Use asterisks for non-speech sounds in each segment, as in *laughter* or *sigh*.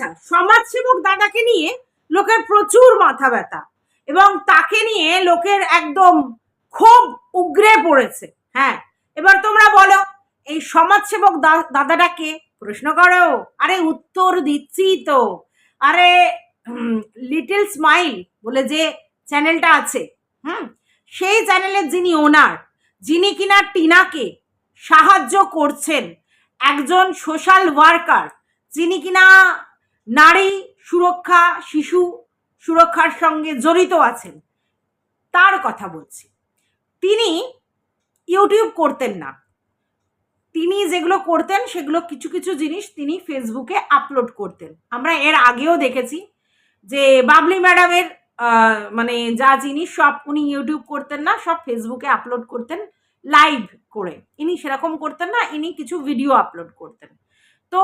আচ্ছা সমাজসেবক দাদাকে নিয়ে লোকের প্রচুর মাথা ব্যথা এবং তাকে নিয়ে লোকের একদম খুব উগ্রে পড়েছে হ্যাঁ। এবার তোমরা বলো, এই সমাজসেবক দাদাটাকে প্রশ্ন করো, আরে উত্তর দিচ্ছি তো। আরে লিটল স্মাইল বলে যে চ্যানেলটা আছে, হুম? সেই চ্যানেলের যিনি ওনার যিনি কিনা টিনাকে সাহায্য করছেন একজন সোশ্যাল ওয়ার্কার যিনি কিনা নারী সুরক্ষা, শিশু সুরক্ষার সঙ্গে জড়িত আছেন। তার কথা বলছি। তিনি ইউটিউব করতেন না। তিনি যেগুলো করতেন, সেগুলো কিছু কিছু জিনিস তিনি ফেসবুকে আপলোড করতেন। আমরা এর আগেও দেখেছি যে বাবলি ম্যাডামের মানে যা জিনিস সব উনি ইউটিউব করতেন না, সব ফেসবুকে আপলোড করতেন, লাইভ করে। ইনি সেরকম করতেন না, ইনি কিছু ভিডিও আপলোড করতেন। তো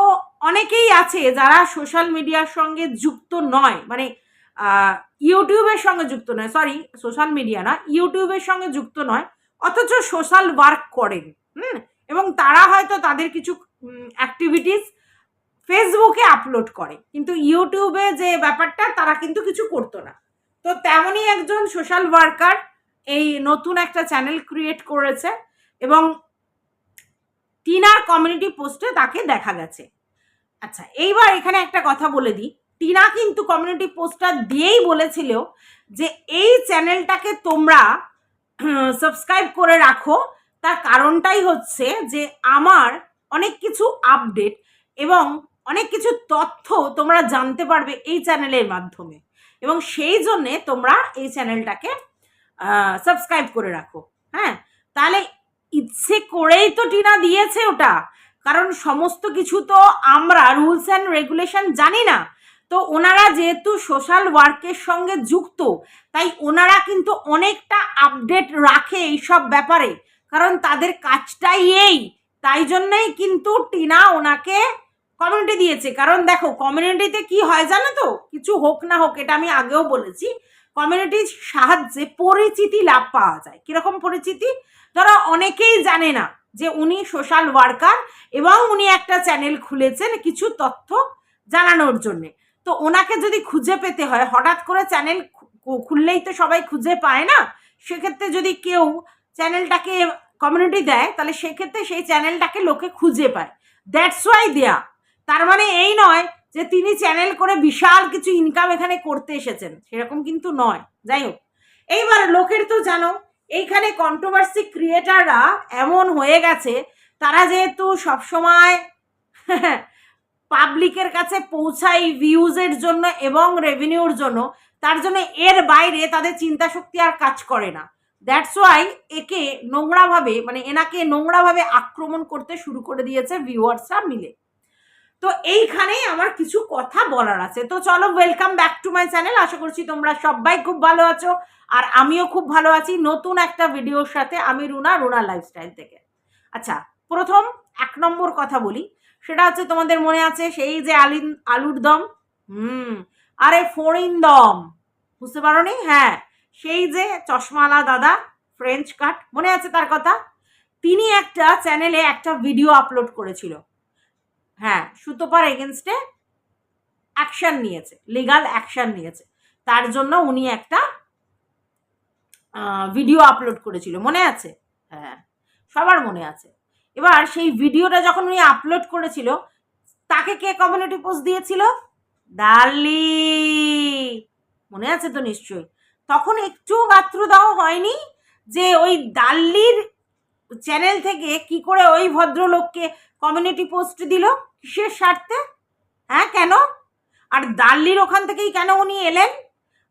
অনেকেই আছে যারা সোশ্যাল মিডিয়ার সঙ্গে যুক্ত নয় মানে ইউটিউবের সঙ্গে যুক্ত নয় সরি সোশ্যাল মিডিয়া না ইউটিউবের সঙ্গে যুক্ত নয়, অথচ সোশ্যাল ওয়ার্ক করেন, হুম? এবং তারা হয়তো তাদের কিছু অ্যাক্টিভিটিস ফেসবুকে আপলোড করে, কিন্তু ইউটিউবে যে ব্যাপারটা, তারা কিন্তু কিছু করতো না। তো তেমনই একজন সোশ্যাল ওয়ার্কার এই নতুন একটা চ্যানেল ক্রিয়েট করেছে এবং কমিউনিটি পোস্টে তাকে দেখা গেছে। আচ্ছা এইবার এখানে একটা কথা বলে দিই। টিনা কিন্তু কমিউনিটি পোস্টটা দিয়েই বলেছিল যে এই চ্যানেলটাকে তোমরা *clears throat* সাবস্ক্রাইব করে রাখো। তার কারণটাই হচ্ছে যে আমার অনেক কিছু আপডেট এবং অনেক কিছু তথ্য তোমরা জানতে পারবে এই চ্যানেলের মাধ্যমে। এবং সেই জন্যে তোমরা এই চ্যানেলটাকে সাবস্ক্রাইব করে রাখো। হ্যাঁ? তাহলে ইচ্ছে করেই তো টিনা দিয়েছে ওটা। কারণ সমস্ত কিছু তো আমরা রুলস অ্যান্ড রেগুলেশন জানি না। তো ওনারা যেহেতু সোশ্যাল ওয়ার্কের সঙ্গে যুক্ত, তাই ওনারা কিন্তু অনেকটা আপডেট রাখে এইসব ব্যাপারে। কারণ তাদের কাজটাই এই। তাই জন্যই কিন্তু টিনা ওনাকে কমিউনিটি দিয়েছে। কারণ দেখো কমিউনিটিতে কি হয় জানো তো? কিছু হোক না হোক, এটা আমি আগেও বলেছি। কমিউনিটির সাহায্যে পরিচিতি লাভ পাওয়া যায়। কীরকম পরিচিতি? ধরো অনেকেই জানে না যে উনি সোশ্যাল ওয়ার্কার এবং উনি একটা চ্যানেল খুলেছেন কিছু তথ্য জানানোর জন্যে। তো ওনাকে যদি খুঁজে পেতে হয়, হঠাৎ করে চ্যানেল খুললেই তো সবাই খুঁজে পায় না? সেক্ষেত্রে যদি কেউ চ্যানেলটাকে কমিউনিটি দেয়, তাহলে সেক্ষেত্রে সেই চ্যানেলটাকে লোকে খুঁজে পায়। দ্যাটস ওয়াই দেয়া। তার মানে এই নয় যে তিনি চ্যানেল করে বিশাল কিছু ইনকাম এখানে করতে এসেছেন। সেরকম কিন্তু নয়। যাই হোক। এইবার লোকের তো জানো এইখানে কন্ট্রোভার্সি ক্রিয়েটাররা এমন হয়ে গেছে, তারা যেহেতু সবসময় *laughs* পাবলিকের কাছে পৌঁছায় ভিউজের জন্য এবং রেভিনিউর জন্য, তার জন্য এর বাইরে তাদের চিন্তা শক্তি আর কাজ করে না। দ্যাটস ওয়াই একে নোংরাভাবে মানে এনাকে নোংরাভাবে আক্রমণ করতে শুরু করে দিয়েছে ভিউয়ার্সরা মিলে। তো এইখানেই আমার কিছু কথা বলার আছে। তো চলো welcome back to my channel আশা করছি তোমরা সবাই খুব ভালো আছো। আর আমিও খুব ভালো আছি নতুন একটা ভিডিওর সাথে আমি রুনা রুনা লাইফস্টাইল থেকে। আচ্ছা প্রথম এক নম্বর কথা বলি। সেটা হচ্ছে তোমাদের মনে আছে সেই যে আলিন, আলুর দম? হুম। আরে ফড়িন দম। বুঝতে পারো নি? হ্যাঁ। সেই যে চশমালা দাদা ফ্রেঞ্চ কাট মনে আছে তার কথা? তিনি একটা চ্যানেলে একটা ভিডিও আপলোড করেছিল। হ্যাঁ সুতোপার এগেনস্টে অ্যাকশন নিয়েছে লিগাল অ্যাকশন নিয়েছে। তার জন্য উনি একটা ভিডিও আপলোড করেছিল, মনে আছে? হ্যাঁ সবার মনে আছে। এবার সেই ভিডিওটা যখন উনি আপলোড করেছিল, তাকে কে কমিউনিটি পোস্ট দিয়েছিল? ডার্লি! মনে আছে তো নিশ্চয়ই? তখন একটু গাত্র দেওয়া হয়নি যে ওই দাল্লির চ্যানেল থেকে কি করে ওই ভদ্রলোককে কমিউনিটি পোস্ট দিল? কিসের স্বার্থে? হ্যাঁ কেন? আর দাল্লির ওখান থেকেই কেন উনি এলেন?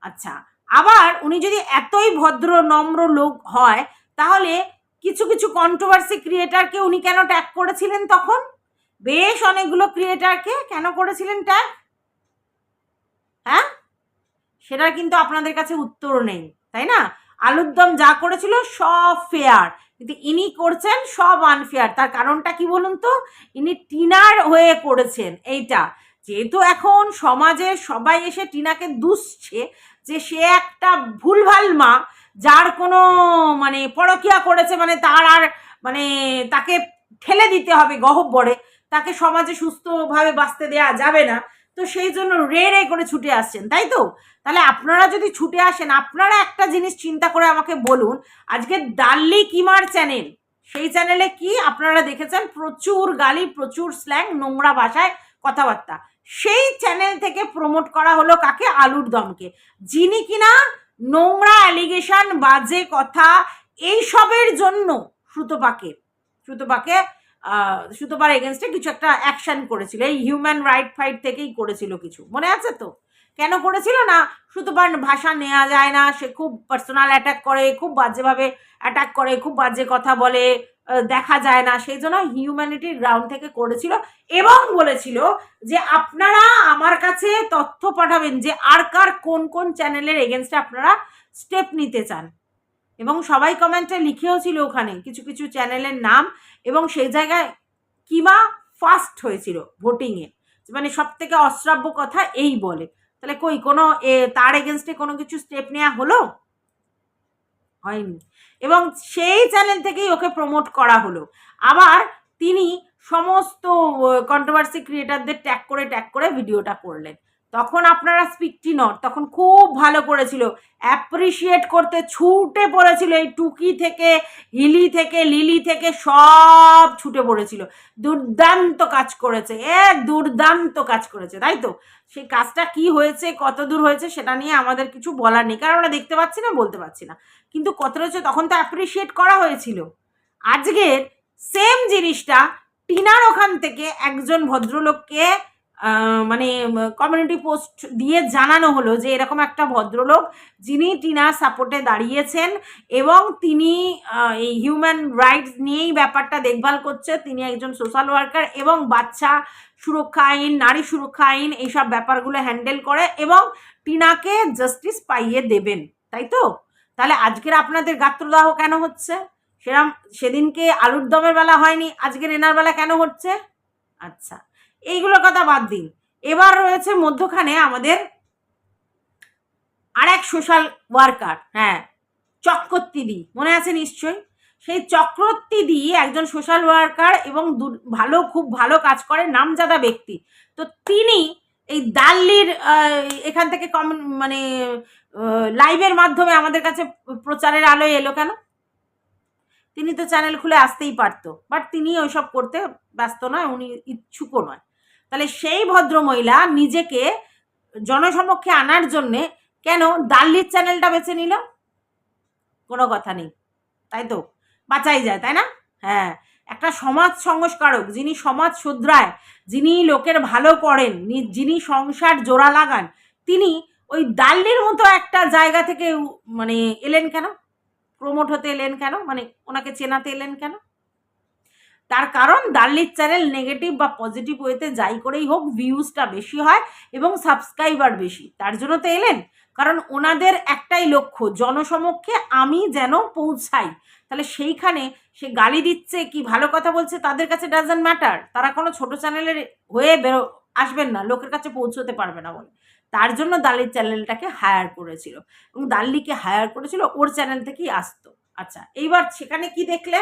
আচ্ছা আবার উনি যদি এতই ভদ্র, নম্র লোক হয়, তাহলে কিছু কিছু কন্ট্রোভার্সি ক্রিয়েটারকে উনি কেন ট্যাগ করেছিলেন তখন? বেশ অনেকগুলো ক্রিয়েটারকে কেন করেছিলেন ট্যাগ হ্যাঁ? সেটার কিন্তু আপনাদের কাছে উত্তর নেই, তাই না? আলুর দম যা করেছিল সব ফেয়ার কিন্তু ইনি করছেন, সব আনফেয়ার তার কারণটা কি বলুন তো? ইনি টিনার হয়ে করেছেন এইটা। যেহেতু এখন সমাজে সবাই এসে টিনাকে দুষছে যে সে একটা ভুলভাল মা, যার কোনো মানে পরকিয়া করেছে মানে তার আর মানে তাকে ঠেলে দিতে হবে গহব্বরে। তাকে সমাজে সুস্থভাবে বাঁচতে দেয়া যাবে না। তো সেই জন্য রে রে করে ছুটে আসছেন, তাই তো? তাহলে আপনারা যদি ছুটে আসেন, আপনারা একটা জিনিস চিন্তা করে আমাকে বলুন, আজকে ডাল্লি কিমার চ্যানেল, সেই চ্যানেলে কি আপনারা দেখেছেন? প্রচুর গালি, প্রচুর স্ল্যাং, নোংরা ভাষায় কথাবার্তা। সেই চ্যানেল থেকে প্রমোট করা হলো কাকে? আলুর দমকে। যিনি কিনা নোংরা অ্যালিগেশন, বাজে কথা, এইসবের জন্য সুতপাকে সুতপাকে সুতপার এগেনস্টে কিছু একটা অ্যাকশন করেছিল। এই হিউম্যান রাইট ফাইট থেকেই করেছিল কিছু। মনে আছে তো? কেন করেছিল না? সুতপার ভাষা নেওয়া যায় না। সে খুব পার্সোনাল অ্যাটাক করে, খুব বাজেভাবে অ্যাটাক করে, খুব বাজে কথা বলে দেখা যায় না। সেই জন্য হিউম্যানিটির গ্রাউন্ড থেকে করেছিল এবং বলেছিল যে আপনারা আমার কাছে তথ্য পাঠাবেন যে আর কার কোন কোন চ্যানেলের এগেনস্টে আপনারা স্টেপ নিতে চান। এবং সবাই কমেন্টে লিখেও ছিল ওখানে কিছু কিছু চ্যানেলের নাম এবং সেই জায়গায় কিমা ফার্স্ট হয়েছিল ভোটিংয়ে মানে সব থেকে অশ্রাব্য কথা এই বলে। তাহলে কই, কোনো তার এগেনস্টে কোনো কিছু স্টেপ নেওয়া হলো? হয়নি। এবং সেই চ্যানেল থেকেই ওকে প্রমোট করা হলো। আবার তিনি সমস্ত কন্ট্রোভার্সি ক্রিয়েটারদের ট্যাগ করে ট্যাগ করে ভিডিওটা করলেন। তখন আপনারা স্পিকটি নট তখন খুব ভালো করেছিল। অ্যাপ্রিসিয়েট করতে ছুটে পড়েছিল এই টুকি থেকে, হিলি থেকে, লিলি থেকে, সব ছুটে পড়েছিল। দুর্দান্ত কাজ করেছে, এক দুর্দান্ত কাজ করেছে, তাই তো? সেই কাজটা কি হয়েছে, কত দূর হয়েছে, সেটা নিয়ে আমাদের কিছু বলার নেই, কারণ আমরা দেখতে পাচ্ছি না, বলতে পারছি না। কিন্তু কত রয়েছে, তখন তো অ্যাপ্রিসিয়েট করা হয়েছিল। আজকের সেম জিনিসটা, টিনার ওখান থেকে একজন ভদ্রলোককে মানে কমিউনিটি পোস্ট দিয়ে জানানো হলো যে এরকম একটা ভদ্রলোক যিনি টিনার সাপোর্টে দাঁড়িয়েছেন এবং তিনি এই হিউম্যান রাইটস নিয়েই ব্যাপারটা দেখভাল করছে। তিনি একজন সোশ্যাল ওয়ার্কার এবং বাচ্চা সুরক্ষা আইন, নারী সুরক্ষা আইন এইসব ব্যাপারগুলো হ্যান্ডেল করে এবং টিনাকে জাস্টিস পাইয়ে দেবেন, তাই তো? তাহলে আজকের আপনাদের গাত্রদাহ কেন হচ্ছে? সেরাম, সেদিনকে আলুর দমের বেলা হয়নি, আজকের এনার বেলা কেন হচ্ছে? আচ্ছা। এইগুলোর কথা বাদ দিন। এবার রয়েছে মধ্যখানে আমাদের আর এক সোশ্যাল ওয়ার্কার হ্যাঁ চক্রবর্তীদি মনে আছে নিশ্চয়ই? সেই চক্রবর্তীদি একজন সোশ্যাল ওয়ার্কার এবং ভালো, খুব ভালো কাজ করে, নামজাদা ব্যক্তি। তো তিনি এই দাল্লির এখান থেকে কম মানে লাইভের মাধ্যমে আমাদের কাছে প্রচারের আলোয় এলো কেন? তিনি তো চ্যানেল খুলে আসতেই পারতো। বাট তিনি ওইসব করতে ব্যস্ত নয়, উনি ইচ্ছুকও নয়। তাহলে সেই ভদ্রমহিলা নিজেকে জনসমক্ষে আনার জন্যে কেন দাল্লির চ্যানেলটা বেছে নিল? কোনো কথা নেই। তাই তো? বাঁচাই যায়, তাই না? হ্যাঁ। একটা সমাজ সংস্কারক যিনি সমাজ শুধরায়, যিনি লোকের ভালো করেন যিনি সংসার জোড়া লাগান, তিনি ওই দাল্লির মতো একটা জায়গা থেকে মানে এলেন কেন? প্রমোট হতে এলেন কেন? মানে ওনাকে চেনাতে এলেন কেন? তার কারণ দাল্লির চ্যানেল নেগেটিভ বা পজিটিভ ওয়েতে যাই করেই হোক ভিউজটা বেশি হয় এবং সাবস্ক্রাইবার বেশি। তার জন্য তো এলেন। কারণ ওনাদের একটাই লক্ষ্য, জনসমক্ষে আমি যেন পৌঁছাই। তাহলে সেইখানে সে গালি দিচ্ছে, কি ভালো কথা বলছে, তাদের কাছে ডাজেন্ট ম্যাটার তারা কোনো ছোট চ্যানেলের হয়ে বেরো, আসবেন না, লোকের কাছে পৌঁছতে পারবে না বলে। তার জন্য দালির চ্যানেলটাকে হায়ার করেছিল। এবং দাল্লিকে হায়ার করেছিল, ওর চ্যানেল থেকেই আসতো। আচ্ছা এইবার সেখানে কি দেখলে?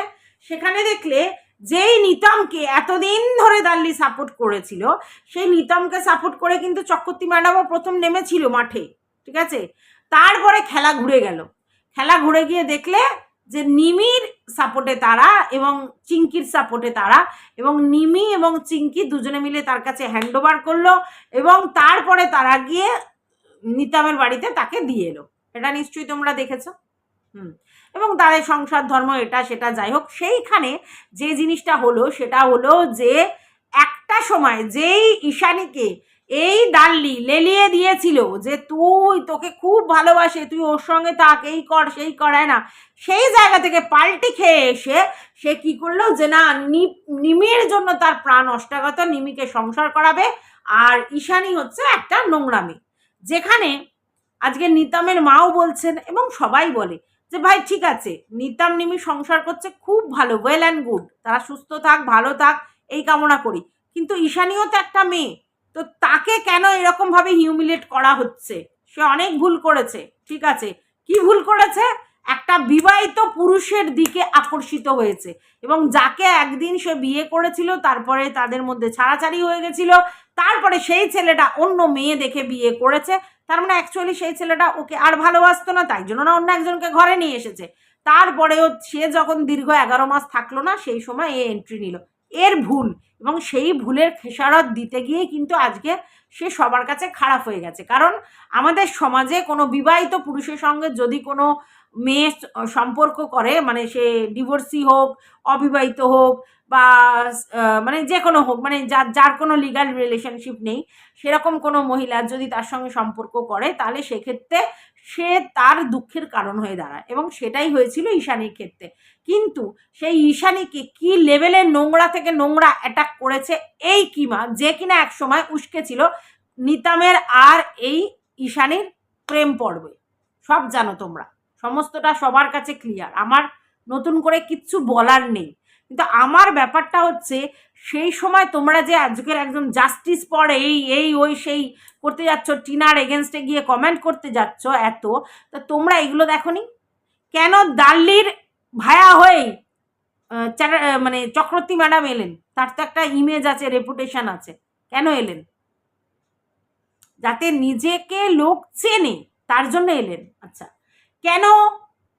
সেখানে দেখলে যেই নিতমকে এতদিন ধরে দাল্লি সাপোর্ট করেছিল, সেই নিতমকে সাপোর্ট করে কিন্তু চক্রবর্তী ম্যাডামও প্রথম নেমেছিল মাঠে, ঠিক আছে? তারপরে খেলা ঘুরে গেল। খেলা ঘুরে গিয়ে দেখলে যে নিমির সাপোর্টে তারা এবং চিঙ্কির সাপোর্টে তারা এবং নিমি এবং চিঙ্কি দুজনে মিলে তার কাছে হ্যান্ড ওভার করল এবং তারপরে তারা গিয়ে নিতামের বাড়িতে তাকে দিয়ে এলো। এটা নিশ্চয়ই তোমরা দেখেছ? হুম। এবং তাদের সংসার ধর্ম এটা, সেটা যাই হোক, সেইখানে যে জিনিসটা হলো, সেটা হলো যে একটা সময় যেই ঈশানীকে এই ডাল্লি লেলিয়ে দিয়েছিল যে তুই তোকে খুব ভালোবাসে, তুই ওর সঙ্গে থাক, এই কর, সেই করায় না, সেই জায়গা থেকে পাল্টি খেয়ে এসে সে কি করল যে না নিমির জন্য তার প্রাণ অষ্টাগত, নিমিকে সংসার করাবে, আর ঈশানি হচ্ছে একটা নোংরামি। যেখানে আজকে নিতামের মাও বলছেন এবং সবাই বলে যে ভাই ঠিক আছে, নিতাম নিমি সংসার করছে খুব ভালো ওয়েল অ্যান্ড গুড তারা সুস্থ থাক, ভালো থাক, এই কামনা করি। কিন্তু ঈশানীও তো একটা মেয়ে, তো তাকে কেন এরকম ভাবে হিউমিলেট করা হচ্ছে? সে অনেক ভুল করেছে, ঠিক আছে। কি ভুল করেছে? একটা বিবাহিত পুরুষের দিকে আকর্ষিত হয়েছে। এবং যাকে একদিন সে বিয়ে করেছিল, তারপরে তাদের মধ্যে ছাড়াছাড়ি হয়ে গেছিল তারপরে সেই ছেলেটা অন্য মেয়ে দেখে বিয়ে করেছে। তার মানে অ্যাকচুয়ালি সেই ছেলেটা ওকে আর ভালোবাসতো না, তাই জন্য না অন্য একজনকে ঘরে নিয়ে এসেছে। তারপরেও সে যখন দীর্ঘ এগারো মাস থাকল না, সেই সময় এ এন্ট্রি নিল। এর ভুল এবং সেই ভুলের খেসারত দিতে গিয়ে কিন্তু আজকে সে সবার কাছে খারাপ হয়ে গেছে। কারণ আমাদের সমাজে কোনো বিবাহিত পুরুষের সঙ্গে যদি কোনো মেয়ে সম্পর্ক করে মানে সে ডিভোর্সি হোক, অবিবাহিত হোক বা মানে যে কোনো হোক মানে যার যার কোনো লিগাল রিলেশনশিপ নেই, সেরকম কোনো মহিলা যদি তার সঙ্গে সম্পর্ক করে, তাহলে সেক্ষেত্রে সে তার দুঃখের কারণ হয়ে দাঁড়ায় এবং সেটাই হয়েছিল ঈশানীর ক্ষেত্রে। কিন্তু সেই ঈশানীকে কি লেভেলে নোংরা থেকে নোংরা অ্যাটাক করেছে, এই কিমা যে কিনা উস্কে ছিল, নিতামের আর এই ঈশানীর প্রেম পর্বে। সব জানো তোমরা। সমস্তটা সবার কাছে ক্লিয়ার আমার নতুন করে কিচ্ছু বলার নেই। কিন্তু আমার ব্যাপারটা হচ্ছে, সেই সময় তোমরা যে আজকের একদম জাস্টিস পড়ে এই এই, ওই, সেই করতে যাচ্ছ, টিনার এগেনস্টে গিয়ে কমেন্ট করতে যাচ্ছ এত, তা তোমরা এগুলো দেখনি? কেন দাল্লির ভায়া হয়ে মানে চক্রবর্তী ম্যাডাম এলেন? তার তো একটা ইমেজ আছে রেপুটেশন আছে। কেন এলেন? যাতে নিজেকে লোক চেনে, তার জন্য এলেন। আচ্ছা কেন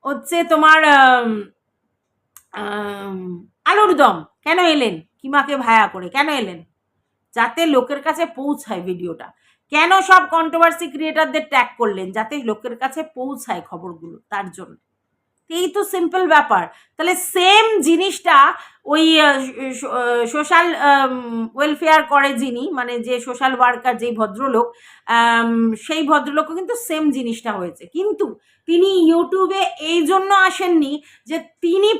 হচ্ছে তোমার আলুর দম কেন এলেন? কিমাকে ভায়া করে? কেন এলেন? যাতে লোকের কাছে পৌঁছায় ভিডিওটা। কেন সব কন্ট্রোভার্সি ক্রিয়েটারদের ট্যাগ করলেন? যাতে লোকের কাছে পৌঁছায় খবরগুলো, তার জন্য। এই তো সিম্পল ব্যাপার। তাহলে সেম জিনিসটা ওই সোশ্যাল ওয়েলফেয়ার করে যিনি মানে যে সোশ্যাল ওয়ার্কার যেই ভদ্রলোক সেই ভদ্রলোকও কিন্তু সেম জিনিসটা হয়েছে। কিন্তু তিনি ইউটিউবে এই জন্য আসেননি যে তিনি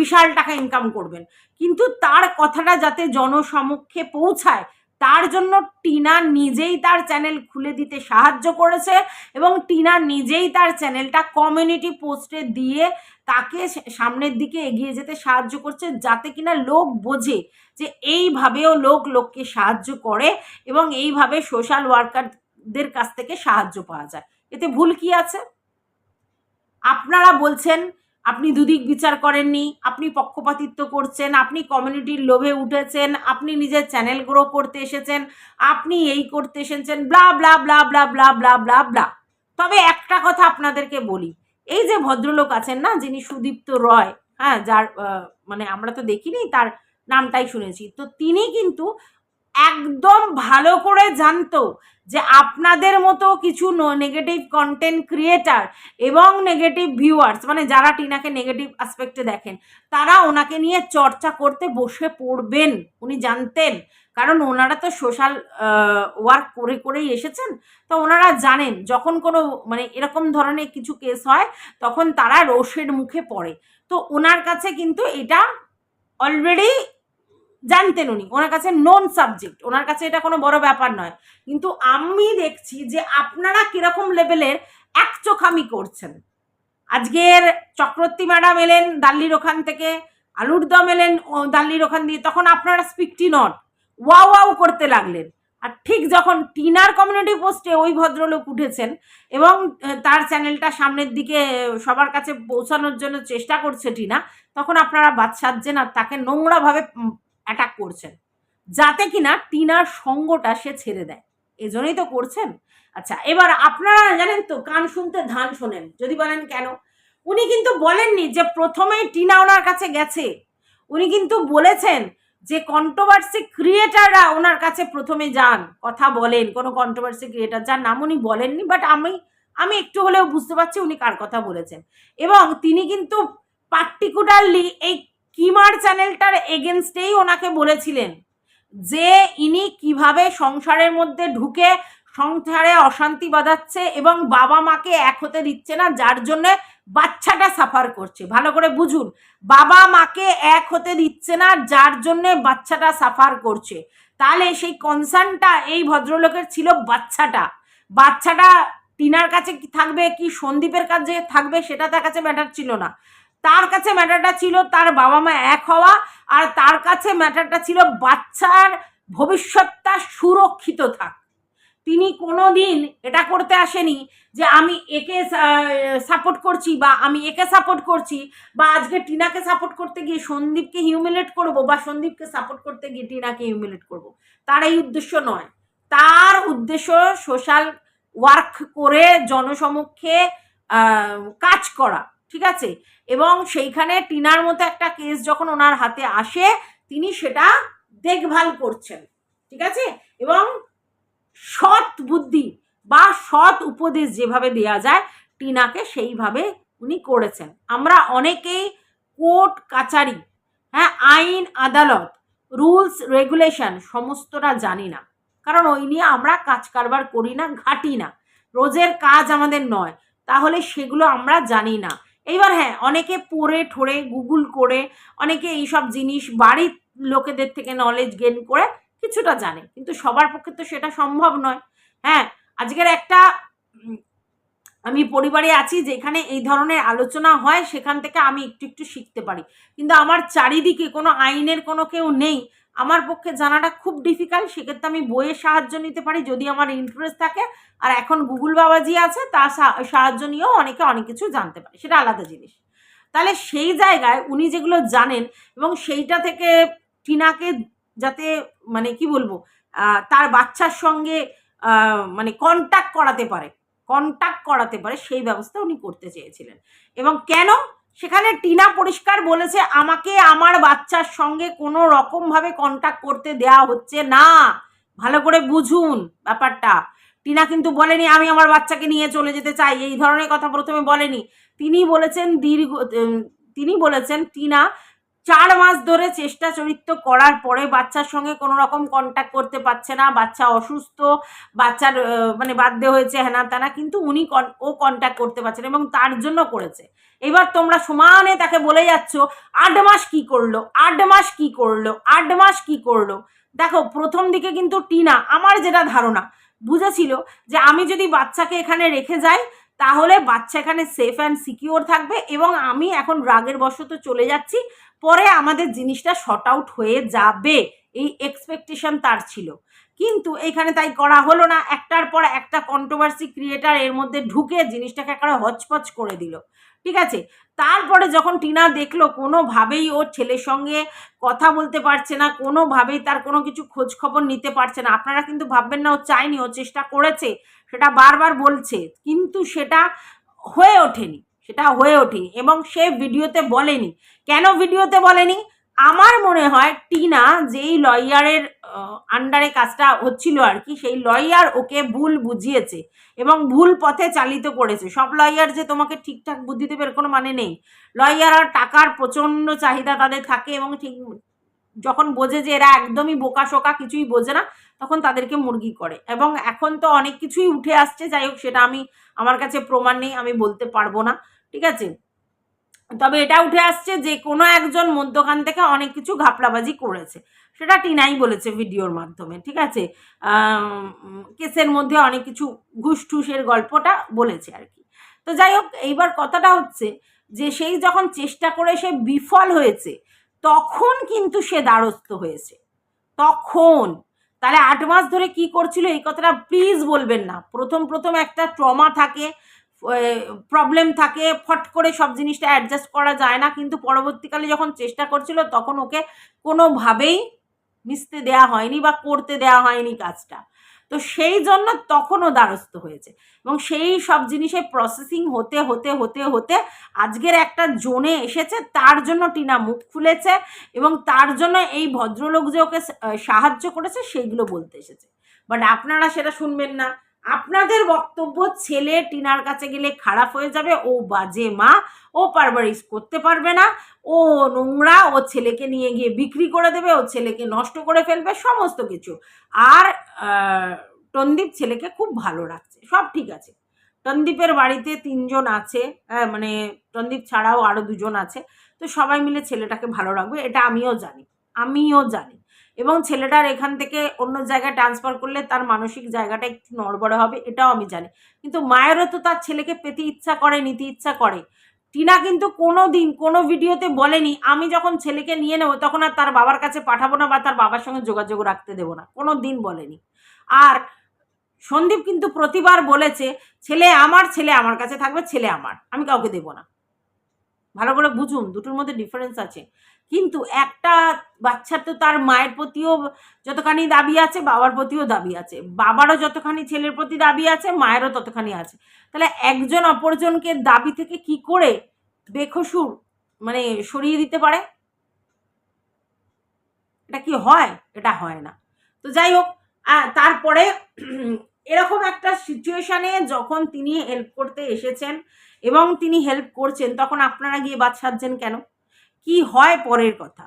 বিশাল টাকা ইনকাম করবেন। কিন্তু তার কথাটা যাতে জনসমক্ষে পৌঁছায় তার জন্য টিনা নিজেই তার চ্যানেল খুলে দিতে সাহায্য করেছে এবং টিনা নিজেই তার চ্যানেলটা কমিউনিটি পোস্টে দিয়ে তাকে সামনের দিকে এগিয়ে যেতে সাহায্য করছে যাতে কিনা লোক বোঝে যে এইভাবেও লোক লোককে সাহায্য করে এবং এইভাবে সোশ্যাল ওয়ার্কারদের কাছ থেকে সাহায্য পাওয়া যায়। এতে ভুল কি আছে? আপনারা বলছেন আপনি দুদিক বিচার করেননি, আপনি পক্ষপাতিত্ব করছেন, আপনি কমিউনিটির লোভে উঠেছেন, আপনি নিজের চ্যানেল গ্রো করতে এসেছেন, আপনি এই করতে এসেছেন blah blah blah blah blah blah blah blah তবে একটা কথা আপনাদেরকে বলি, এই যে ভদ্রলোক আছেন না, যিনি সুদীপ্ত রয় হ্যাঁ যার মানে আমরা তো দেখিনি, তার নামটাই শুনেছি। তো তিনি কিন্তু একদম ভালো করে জানতো যে আপনাদের মতো কিছু নেগেটিভ কন্টেন্ট ক্রিয়েটার এবং নেগেটিভ ভিউয়ার্স মানে যারা টিনাকে নেগেটিভ অ্যাসপেক্টে দেখেন, তারা ওনাকে নিয়ে চর্চা করতে বসে পড়বেন। উনি জানতেন। কারণ ওনারা তো সোশ্যাল ওয়ার্ক করে করেই এসেছেন। তো ওনারা জানেন, যখন কোনো মানে এরকম ধরনের কিছু কেস হয়, তখন তারা রোষের মুখে পড়ে। তো ওনার কাছে কিন্তু এটা অলরেডি জানতেন উনি। ওনার কাছে নন সাবজেক্ট ওনার কাছে এটা কোনো বড় ব্যাপার নয়। কিন্তু আমি দেখছি যে আপনারা কীরকম লেভেলের একচোখামি করছেন। আজকের চক্রবর্তী ম্যাডাম এলেন দাল্লির ওখান থেকে আলুর দম এলেন দাল্লির ওখান দিয়ে, তখন আপনারা স্পিকটি নট ওয়াও ওয়াও করতে লাগলেন। আর ঠিক যখন টিনার কমিউনিটি পোস্টে ওই ভদ্রলোক উঠেছেন এবং তার চ্যানেলটা সামনের দিকে সবার কাছে পৌঁছানোর জন্য চেষ্টা করছে টিনা, তখন আপনারা বাদ সাজছেন আর তাকে নোংরাভাবে অ্যাটাক করছেন। যাতে কিনা টিনার সঙ্গটা সে ছেড়ে দেয়। এজন্যই তো করছেন। আচ্ছা এবার আপনারা জানেন তো, কান শুনতে ধান শোনেন। যদি বলেন কেন? উনি কিন্তু বলেননি যে প্রথমেই টিনা ওনার কাছে গেছে। উনি কিন্তু বলেছেন যে কন্ট্রোভার্সি ক্রিয়েটাররা ওনার কাছে প্রথমে যান। কথা বলেন, কোনো কন্ট্রোভার্সি ক্রিয়েটার যার নাম উনি বলেননি বাট আমি আমি একটু হলেও বুঝতে পারছি উনি কার কথা বলেছেন। এবং তিনি কিন্তু পার্টিকুলারলি এই কিমার চ্যানেলটার এগেনস্টেই ওনাকে বলেছিলেন যে ইনি কীভাবে সংসারের মধ্যে ঢুকে সংসারে অশান্তি বাঁধাচ্ছে এবং বাবা মাকে এক হতে দিচ্ছে না, যার জন্য বাচ্চাটা সাফার করছে। ভালো করে বুঝুন, বাবা মাকে এক হতে দিচ্ছে না, যার জন্য বাচ্চাটা সাফার করছে। তাহলে সেই কনসার্নটা এই ভদ্রলোকের ছিল বাচ্চাটা। বাচ্চাটা টিনার কাছে কি থাকবে, কি সন্দীপের কাছে থাকবে, সেটা তার কাছে ম্যাটার ছিল না। তার কাছে ম্যাটারটা ছিল তার বাবা মা এক হওয়া আর তার কাছে ম্যাটারটা ছিল বাচ্চার ভবিষ্যৎটা সুরক্ষিত থাক। তিনি কোনো দিন এটা করতে আসেনি যে আমি একে সাপোর্ট করছি বা আমি একে সাপোর্ট করছি বা আজকে টিনাকে সাপোর্ট করতে গিয়ে সন্দীপকে হিউমিলেট করব বা সন্দীপকে সাপোর্ট করতে গিয়ে টিনাকে হিউমিলেট করব। তার এই উদ্দেশ্য নয়। তার উদ্দেশ্য সোশ্যাল ওয়ার্ক করে জনসমক্ষে কাজ করা। ঠিক আছে? এবং সেইখানে টিনার মতো একটা কেস যখন ওনার হাতে আসে, তিনি সেটা দেখভাল করছেন। ঠিক আছে? এবং সৎ বুদ্ধি বা সৎ উপদেশ যেভাবে দেয়া যায়, টিনাকে সেইভাবে উনি করেছেন। আমরা অনেকেই কোর্ট, কাচারি হ্যাঁ আইন, আদালত, রুলস, রেগুলেশন সমস্তটা জানি না। কারণ ওই নিয়ে আমরা কাজ কারবার করি না, ঘাটি না। রোজের কাজ আমাদের নয়। তাহলে সেগুলো আমরা জানি না। এইবার হ্যাঁ অনেকে পড়ে ঠোরে, গুগল করে, অনেকে এইসব জিনিস বাড়ির লোকেদের থেকে নলেজ গেন করে কিছুটা জানে। কিন্তু সবার পক্ষে তো সেটা সম্ভব নয়। হ্যাঁ আজকের একটা আমি পরিবারে আছি যেখানে এই ধরনের আলোচনা হয়, সেখান থেকে আমি একটু একটু শিখতে পারি। কিন্তু আমার চারিদিকে কোনো আইনের কোনো কেউ নেই আমার পক্ষে জানাটা খুব ডিফিকাল্ট সেক্ষেত্রে আমি বইয়ের সাহায্য নিতে পারি যদি আমার ইন্টারেস্ট থাকে। আর এখন গুগল বাবাজি আছে, তার সাহায্য নিয়েও অনেকে অনেক কিছু জানতে পারে, সেটা আলাদা জিনিস। তাহলে সেই জায়গায় উনি যেগুলো জানেন এবং সেইটা থেকে টিনাকে যাতে মানে কি বলব তার বাচ্চার সঙ্গে মানে কন্ট্যাক্ট করাতে পারে কন্ট্যাক্ট করাতে পারে, সেই ব্যবস্থা উনি করতে চেয়েছিলেন। এবং কেন? সেখানে টিনা পরিষ্কার বলেছে, আমাকে আমার বাচ্চার সঙ্গে কোনো রকমভাবে কন্ট্যাক্ট করতে দেয়া হচ্ছে না। ভালো করে বুঝুন ব্যাপারটা। টিনা কিন্তু বলেনি, আমি আমার বাচ্চাকে নিয়ে চলে যেতে চাই। এই ধরনের কথা প্রথমে বলেনি। তিনি বলেছেন, দীর্ঘ তিনি বলেছেন, টিনা, চার মাস ধরে চেষ্টা চরিত্র করার পরে বাচ্চার সঙ্গে কোনো রকম কন্ট্যাক্ট করতে পারছে না। বাচ্চা অসুস্থ, বাচ্চার মানে বাধ্য হয়েছে হেনা তেনা। কিন্তু উনি ও কন্ট্যাক্ট করতে পারছেন এবং তার জন্য করেছে। এবার তোমরা সমানে তাকে বলে যাচ্ছ, আট মাস কি করল? আট মাস কি করল? আট মাস কি করল? দেখো, প্রথম দিকে কিন্তু টিনা, আমার যেটা ধারণা, বুঝেছিল যে আমি যদি বাচ্চাকে এখানে রেখে যাই, তাহলে বাচ্চা এখানে সেফ অ্যান্ড সিকিওর থাকবে এবং আমি এখন রাগের বশত চলে যাচ্ছি, পরে আমাদের জিনিসটা শর্ট আউট হয়ে যাবে। এই এক্সপেকটেশন তার ছিল। কিন্তু এখানে তাই করা হলো না। একটার পর একটা কন্ট্রোভার্সি ক্রিয়েটার এর মধ্যে ঢুকে জিনিসটাকে একেবারে হচপচ করে দিল। ঠিক আছে? তারপরে যখন টিনা দেখল, কোনোভাবেই ওর ছেলের সঙ্গে কথা বলতে পারছে না, কোনোভাবেই তার কোনো কিছু খোঁজ খবর নিতে পারছে না। আপনারা কিন্তু ভাববেন না, ও চায়নি, ও চেষ্টা করেছে, সেটা বারবার বলছে, কিন্তু সেটা হয়ে ওঠেনি, সেটা হয়ে ওঠেনি এবং সে ভিডিওতে বলেনি। কেন ভিডিওতে বলেনি? আমার মনে হয় টিনা যেই লয়ারের আন্ডারে কাজটা হচ্ছিল আর কি, সেই লয়ার ওকে ভুল বুঝিয়েছে এবং ভুল পথে চালিত করেছে। সব লয়ার যে তোমাকে ঠিকঠাক বুদ্ধি দেবে এর কোনো মানে নেই। লয়ার আর টাকার প্রচণ্ড চাহিদা তাদের থাকে এবং ঠিক যখন বোঝে যে এরা একদমই বোকা শোকা কিছুই বোঝে না, তখন তাদেরকে মুরগি করে। এবং এখন তো অনেক কিছুই উঠে আসছে, যাই হোক সেটা আমি, আমার কাছে প্রমাণ নেই, আমি বলতে পারব না। ঠিক আছে? তবে এটা উঠে আসছে যে কোনো একজন মধ্যখান থেকে অনেক কিছু ঘাপলাবাজি করেছে। সেটা টিনাই বলেছে ভিডিওর মাধ্যমে, ঠিক আছে? কেসের মধ্যে অনেক কিছু ঘুষ ঠুসের গল্পটা বলেছে আর কি। তো যাই হোক, এইবার কথাটা হচ্ছে যে সেই যখন চেষ্টা করে সে বিফল হয়েছে, তখন কিন্তু সে দ্বারস্থ হয়েছে। তখন! তাহলে আট মাস ধরে কি করছিল এই কথাটা প্লিজ বলবেন না। প্রথম প্রথম একটা ট্রমা থাকে প্রবলেম থাকে, ফট করে সব জিনিসটা অ্যাডজাস্ট করা যায় না। কিন্তু পরবর্তীকালে যখন চেষ্টা করছিল, তখন ওকে কোনোভাবেই মিশতে দেয়া হয়নি বা করতে দেয়া হয়নি কাজটা। তো সেই জন্য তখনও দ্বারস্থ হয়েছে। এবং সেই সব জিনিসের প্রসেসিং হতে হতে হতে হতে আজকের একটা জোনে এসেছে, তার জন্য টিনা মুখ খুলেছে এবং তার জন্য এই ভদ্রলোক যে ওকে সাহায্য করেছে, সেইগুলো বলতে এসেছে। বাট আপনারা সেটা শুনবেন না। আপনাদের বক্তব্য ছেলে টিনার কাছে গেলে খারাপ হয়ে যাবে, ও বাজে মা, ও পারবারিশ করতে পারবে না, ও নোংরা, ও ছেলেকে নিয়ে গিয়ে বিক্রি করে দেবে, ও ছেলেকে নষ্ট করে ফেলবে, সমস্ত কিছু। আর টন্দীপ ছেলেকে খুব ভালো রাখছে সব ঠিক আছে। টন্দীপের বাড়িতে তিনজন আছে মানে টন্দীপ ছাড়াও আরও দুজন আছে, তো সবাই মিলে ছেলেটাকে ভালো রাখবে, এটা আমিও জানি আমিও জানি। এবং ছেলেটার এখান থেকে অন্য জায়গায় ট্রান্সফার করলে তার মানসিক জায়গাটা একটু নড়বড়ে হবে, এটাও আমি জানি। কিন্তু মায়েরও তো তার ছেলেকে পেতে ইচ্ছা করে, নিতে ইচ্ছা করে। টিনা কিন্তু কোনো দিন কোনো ভিডিওতে বলেনি, আমি যখন ছেলেকে নিয়ে নেব তখন আর তার বাবার কাছে পাঠাবো না বা তার বাবার সঙ্গে যোগাযোগ রাখতে দেবো না। কোনো দিন বলেনি। আর সন্দীপ কিন্তু প্রতিবার বলেছে, ছেলে আমার ছেলে আমার কাছে থাকবে, ছেলে আমার, আমি কাউকে দেবো না। ভালো করে বুঝুন, দুটোর মধ্যে ডিফারেন্স আছে। কিন্তু একটা বাচ্চার তো তার মায়ের প্রতিও যতখানি দাবি আছে, বাবার প্রতিও দাবি আছে। বাবারও যতখানি ছেলের প্রতি দাবি আছে, মায়েরও ততখানি আছে। তাহলে একজন অপরজনকে দাবি থেকে কি করে বেখসুর মানে সরিয়ে দিতে পারে? এটা কি হয়? এটা হয় না। তো যাই হোক তারপরে এরকম একটা সিচুয়েশানে যখন তিনি হেল্প করতে এসেছেন এবং তিনি হেল্প করছেন, তখন আপনারা গিয়ে বাদ সাজছেন কেন? কি হয় পরের কথা?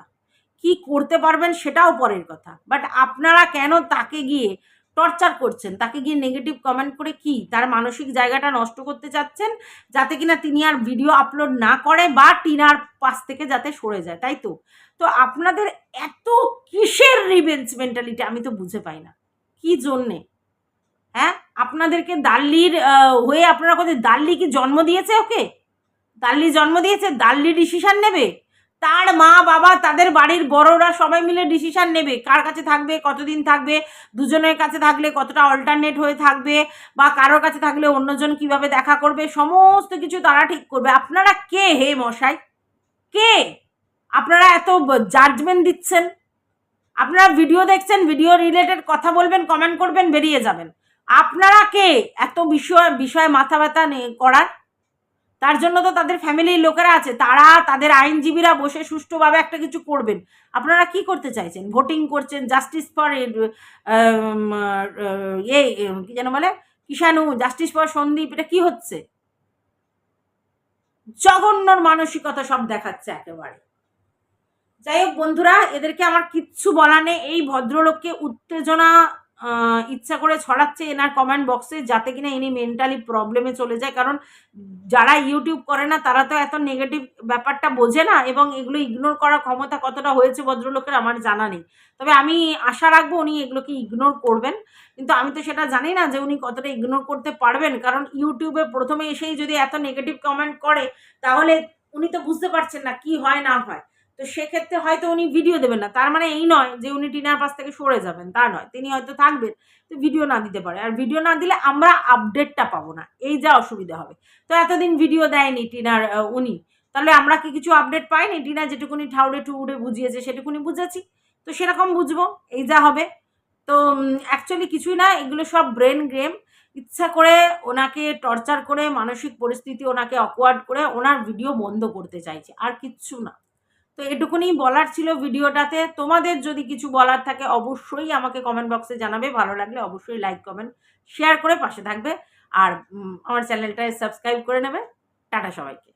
কি করতে পারবেন সেটাও পরের কথা। বাট আপনারা কেন তাকে গিয়ে টর্চার করছেন? তাকে গিয়ে নেগেটিভ কমেন্ট করে কি? তার মানসিক জায়গাটা নষ্ট করতে চাচ্ছেন? যাতে কিনা তিনি আর ভিডিও আপলোড না করে বা টিনার পাশ থেকে যাতে সরে যায়, তাই তো? তো আপনাদের এত কিসের রিভেঞ্জ মেন্টালিটি আমি তো বুঝে পাই না। কি জন্যে? হ্যাঁ? আপনাদেরকে দাল্লির হয়ে আপনারা কোথায়, দাল্লি কি জন্ম দিয়েছে ওকে? দাল্লি জন্ম দিয়েছে, দাল্লি ডিসিশান নেবে? তার মা বাবা তাদের বাড়ির বড়রা সবাই মিলে ডিসিশান নেবে। কার কাছে থাকবে, কতদিন থাকবে, দুজনের কাছে থাকলে কতটা অল্টারনেট হয়ে থাকবে বা কারোর কাছে থাকলে অন্যজন কীভাবে দেখা করবে, সমস্ত কিছু তারা ঠিক করবে। আপনারা কে হে মশাই? কে? আপনারা এত জাজমেন্ট দিচ্ছেন? আপনারা ভিডিও দেখছেন ভিডিও রিলেটেড কথা বলবেন কমেন্ট করবেন, বেরিয়ে যাবেন। আপনারা কে? এত বিষয়, বিষয়ে মাথা ব্যথা করার? তার জন্য তো তাদের ফ্যামিলির লোকেরা আছে। তারা, তাদের আইনজীবীরা বসে সুষ্ঠুভাবে একটা কিছু করবেন। আপনারা কি করতে চাইছেন? ভোটিং করছেন জাস্টিস ফর এ কি যেন বলে? কিষাণু জাস্টিস ফর সন্দীপ, এটা কি হচ্ছে? জঘন্যর মানসিকতা সব দেখাচ্ছে একেবারে। যাই হোক বন্ধুরা, এদেরকে আমার কিচ্ছু বলা নেই। এই ভদ্রলোককে উত্তেজনা ইচ্ছা করে ছড়াচ্ছে এনার কমেন্ট বক্সে যাতে কিনা ইনি মেন্টালি প্রবলেমে চলে যায়। কারণ যারা ইউটিউব করে না, তারা তো এত নেগেটিভ ব্যাপারটা বোঝে না এবং এগুলো ইগনোর করার ক্ষমতা কতটা হয়েছে ভদ্রলোকের আমার জানা নেই। তবে আমি আশা রাখব উনি এগুলোকে ইগনোর করবেন। কিন্তু আমি তো সেটা জানি না যে উনি কতটা ইগনোর করতে পারবেন। কারণ ইউটিউবে প্রথমে এসেই যদি এত নেগেটিভ কমেন্ট করে, তাহলে উনি তো বুঝতে পারছেন না কি হয় না হয়। তো সেক্ষেত্রে হয়তো উনি ভিডিও দেবেন না। তার মানে এই নয় যে উনি টিনার পাশ থেকে সরে যাবেন, তা নয়। তিনি হয়তো থাকবেন, তো ভিডিও না দিতে পারে। আর ভিডিও না দিলে আমরা আপডেটটা পাবো না। এই যা অসুবিধা হবে। তো এতদিন ভিডিও দেয়নি টিনার উনি। তাহলে আমরা কি কিছু আপডেট পাইনি? টিনা যেটুকুনি ঠাউরে টুউরে বুঝিয়েছে সেটুকুনি বুঝেছি। তো সেরকম বুঝব। এই যা হবে। তো অ্যাকচুয়ালি কিছুই না। এগুলো সব ব্রেন গেম ইচ্ছা করে ওনাকে টর্চার করে, মানসিক পরিস্থিতি ওনাকে অকওয়ার্ড করে ওনার ভিডিও বন্ধ করতে চাইছে। আর কিচ্ছু না। তো এটুকুনি বলার ছিল ভিডিওটাতে। তোমাদের যদি কিছু বলার থাকে, অবশ্যই আমাকে কমেন্ট বক্সে জানাবে। ভালো লাগলে অবশ্যই লাইক কমেন্ট শেয়ার করে পাশে থাকবে। আর আমার চ্যানেলটায় সাবস্ক্রাইব করে নেবে। টাটা সবাইকে।